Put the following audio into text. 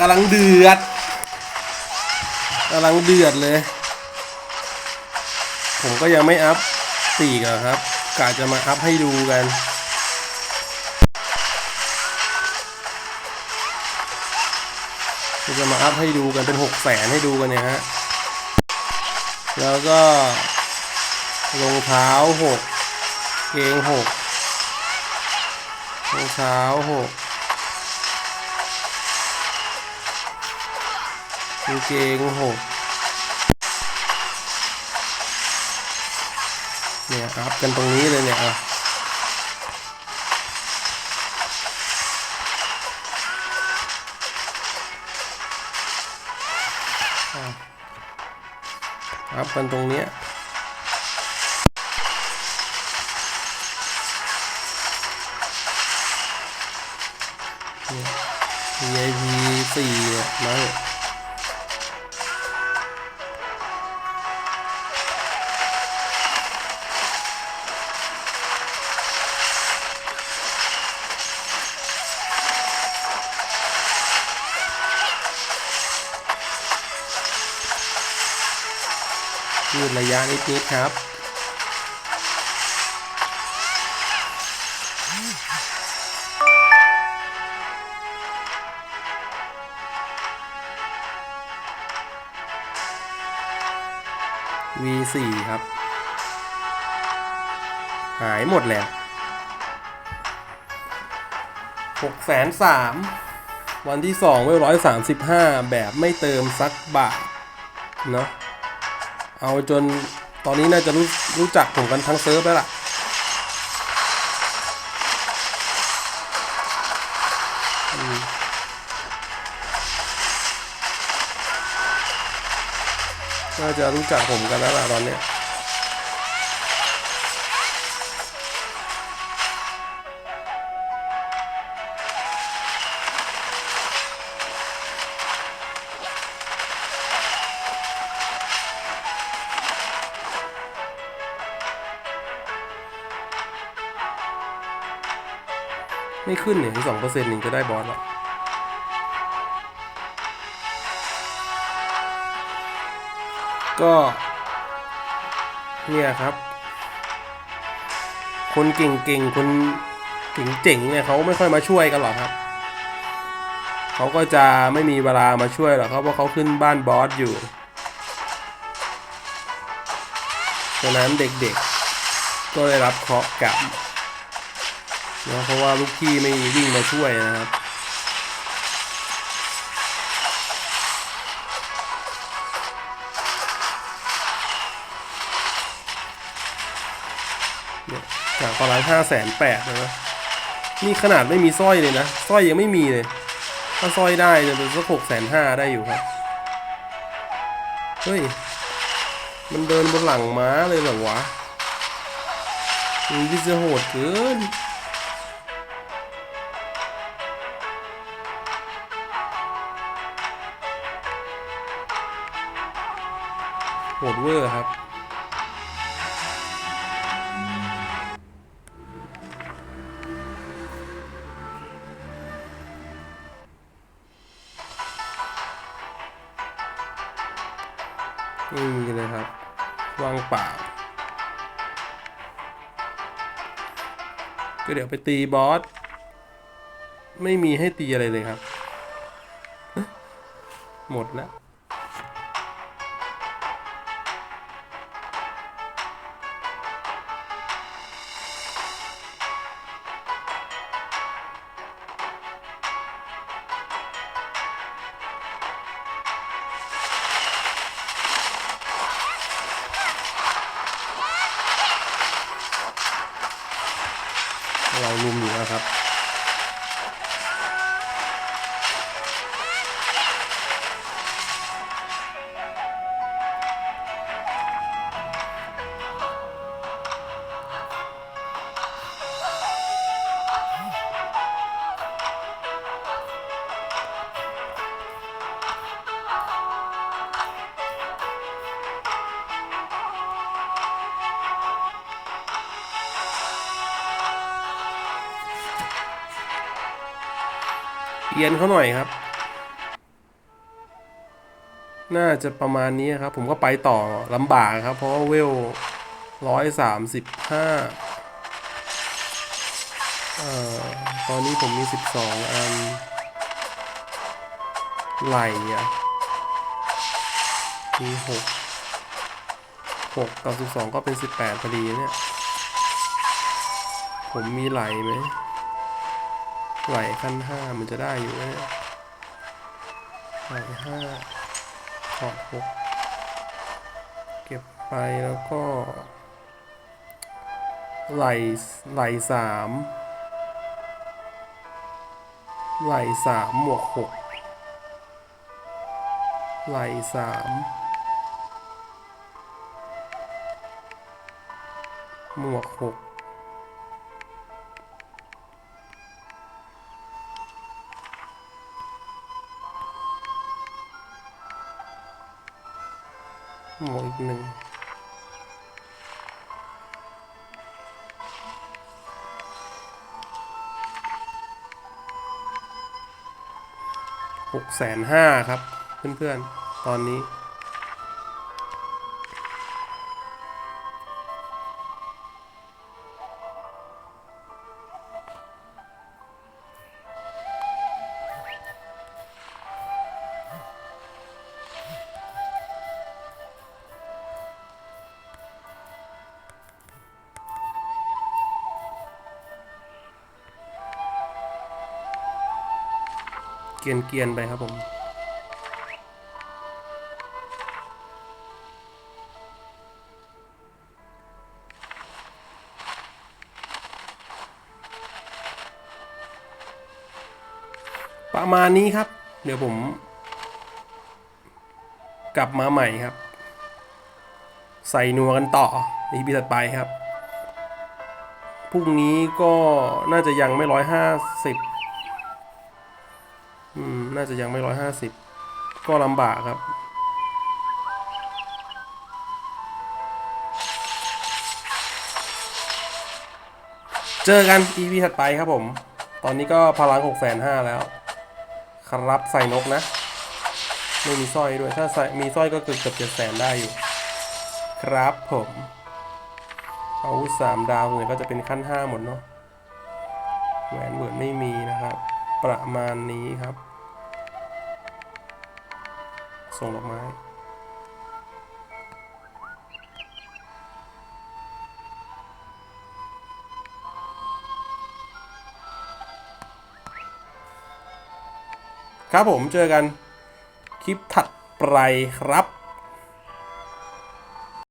กำลังเดือดกำลังเดือดเลย ผมก็ยังไม่อัพปีกอะครับกะจะมาอัพให้ดูกัน จะมาอัพให้ดูกันเป็นหกแสนให้ดูกันเนี่ยฮะ แล้วก็รองเท้าหกเกงหกรองเท้าหก กางเกงหเนี่ยอัพกันตรงนี้เลยเนี่ยอะอัพกันตรงเนี้ย VIP สี่เนี่ยมาเนี่ย ยืดระยะนิดๆครับ V4 ครับ หายหมดแล้วหกแสนสามวันที่สองไว้ร้อยสามสิบห้าแบบไม่เติมสักบาทเนาะ เอาจนตอนนี้น่าจะรู้รู้จักผมกันทั้งเซิร์ฟแล้วล่ะ น่าจะรู้จักผมกันแล้วล่ะตอนเนี้ ไม่ขึ้นเนี่ยสองเปอร์เซ็นต์หนึ่งก็ได้บอสแล้วก็ เนี่ยครับ คนเก่งๆ คนเจ๋งๆเนี่ยเขาไม่ค่อยมาช่วยกันหรอกครับเขาก็จะไม่มีเวลามาช่วยหรอกครับเพราะเขาขึ้นบ้านบอสอยู่ฉะนั้นเด็กๆ ก็ได้รับเคราะห์กรรม นะเพราะว่าลูกพี่ไม่วิ่งมาช่วยนะครับเนี่ยจากตอนนั้นห้าแสนแปดนะนี่ขนาดไม่มีสร้อยเลยนะสร้อยยังไม่มีเลย ถ้าสร้อยได้จะเป็นสักหกแสนห้าได้อยู่ครับ เฮ้ย มันเดินบนหลังม้าเลยเหรอวะมันที่จะโหดเกิน โหดเวอร์ครับไม่มีเลยครับวางเปล่าก็เดี๋ยวไปตีบอส ไม่มีให้ตีอะไรเลยครับ หมดแล้ว ลุมอยู่แล้วครับ เอียนเขาหน่อยครับ น่าจะประมาณนี้ครับ ผมก็ไปต่อลำบากครับ เพราะว่าเวลร้อยสามสิบห้าอ่อตอนนี้ผมมีสิบสองอันไหลอะมีหกหกกับสิบสองก็เป็นสิบแปดพอดีเนี่ย ผมมีไหลไหม ไหลขั้นห้ามันจะได้อยู่ไหมไหลห้าถอดหกเก็บไปแล้วก็ ไหลไหลสามไหลสามหมวกหกไหลสามหมวกหก หมดอีกหนึ่งหกแสนห้าครับ เพื่อนๆ ตอนนี้ เกียนเกียนไปครับผมประมาณนี้ครับ เดี๋ยวผม กลับมาใหม่ครับ ใส่นัวกันต่อในปีถัดไปครับพรุ่งนี้ก็น่าจะยังไม่ร้อยห้าสิบ น่าจะยังไม่ร้อยห้าสิบก็ลำบากครับ เจอกัน EP ถัดไปครับผม ตอนนี้ก็พลังหกแสนห้าแล้ว ครับใส่นกนะ ไม่มีสร้อยด้วย ถ้าใส่มีสร้อยก็เกือบเกือบเจ็ดแสนได้อยู่ ครับผมอาวุธสามดาวเนี่ยก็จะเป็นขั้นห้าหมดเนาะแหวนเหมือนไม่มีนะครับ ประมาณนี้ครับ ส่งดอกไม้ครับผมเจอกันคลิปถัดไปครับ